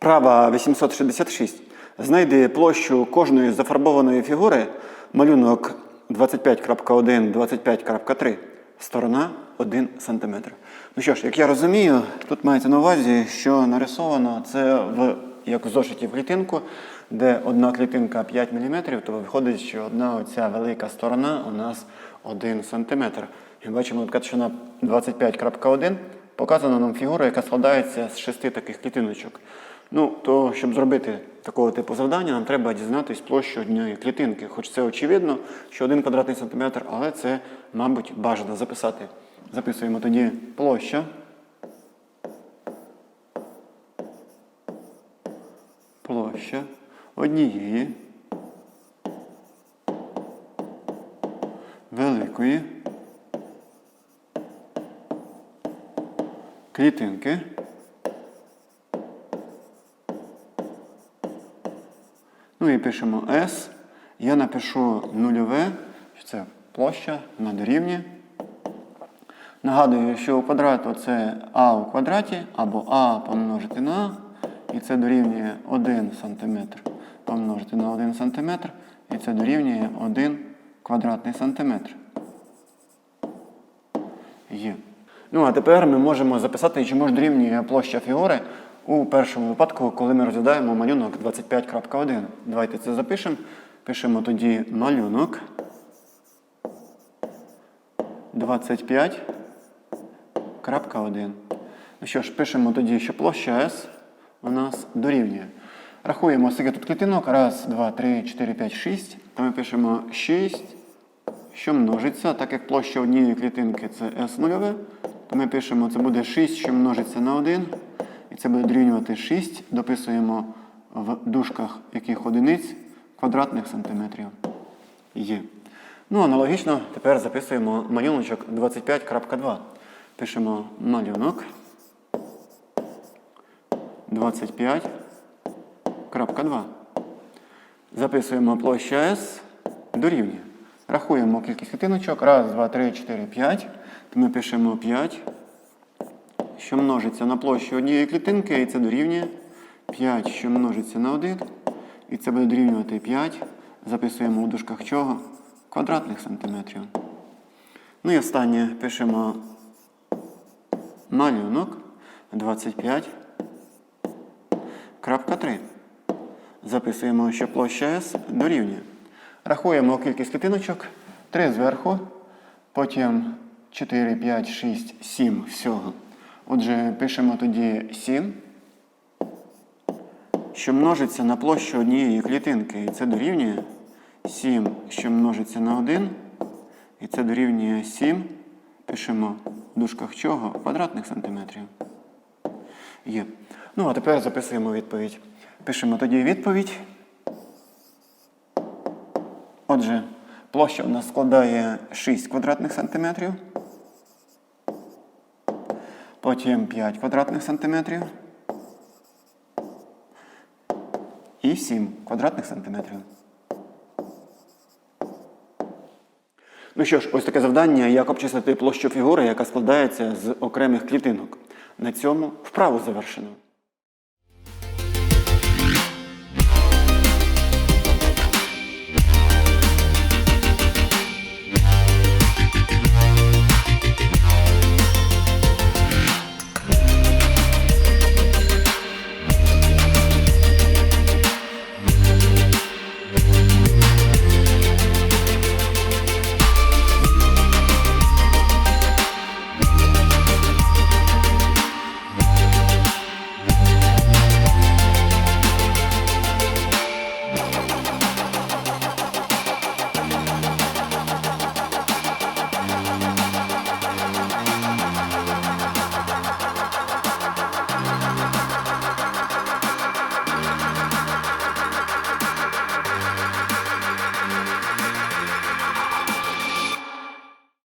Вправа 866. Знайди площу кожної зафарбованої фігури, малюнок 25.1, 25.3, сторона 1 см. Ну що ж, як я розумію, тут мається на увазі, що нарисовано це в як в зошиті в клітинку, де одна клітинка 5 мм, то виходить, що одна оця велика сторона у нас 1 см. І бачимо, що на 25.1 показана нам фігура, яка складається з шести таких клітиночок. Ну, то щоб зробити такого типу завдання, нам треба дізнатись площу однієї клітинки. Хоч це очевидно, що один квадратний сантиметр, але це, мабуть, бажано записати. Записуємо тоді площа. Площа однієї великої клітинки. Ну і пишемо S. Я напишу нульове, що це площа на дорівні. Нагадую, що у квадрату це А у квадраті або А помножити на А. І це дорівнює 1 см помножити на 1 см. І це дорівнює 1 квадратний сантиметр. Є. Ну, а тепер ми можемо записати, чому ж дорівнює площа фігури у першому випадку, коли ми розглядаємо малюнок 25.1. Давайте це запишемо. Пишемо тоді малюнок 25.1. Ну що ж, пишемо тоді, що площа S у нас дорівнює. Рахуємо, скільки тут клітинок. Раз, два, три, чотири, п'ять, шість. То ми пишемо 6, що множиться, так як площа однієї клітинки це S нульове, то ми пишемо, це буде 6, що множиться на 1. Це буде дорівнювати 6. Дописуємо в дужках яких одиниць квадратних сантиметрів. Є. Ну, аналогічно тепер записуємо малюночок 25.2. Пишемо малюнок 25.2. Записуємо площа S дорівнює. Рахуємо кількість клітиночок. Раз, два, три, чотири, п'ять. Ми пишемо 5, що множиться на площу однієї клітинки, і це дорівнює 5, що множиться на 1. І це буде дорівнювати 5. Записуємо у дужках чого? Квадратних сантиметрів. Ну і останнє пишемо малюнок 25.3. Записуємо, що площа S дорівнює. Рахуємо кількість клітиночок. 3 зверху, потім 4, 5, 6, 7 всього. Отже, пишемо тоді 7, що множиться на площу однієї клітинки. І це дорівнює 7, що множиться на 1. І це дорівнює 7. Пишемо в дужках чого? Квадратних сантиметрів. Є. Ну, а тепер записуємо відповідь. Пишемо тоді відповідь. Отже, площа у нас складає 6 квадратних сантиметрів. Потім 5 квадратних сантиметрів. І 7 квадратних сантиметрів. Ну що ж, ось таке завдання, як обчислити площу фігури, яка складається з окремих клітинок. На цьому вправу завершено.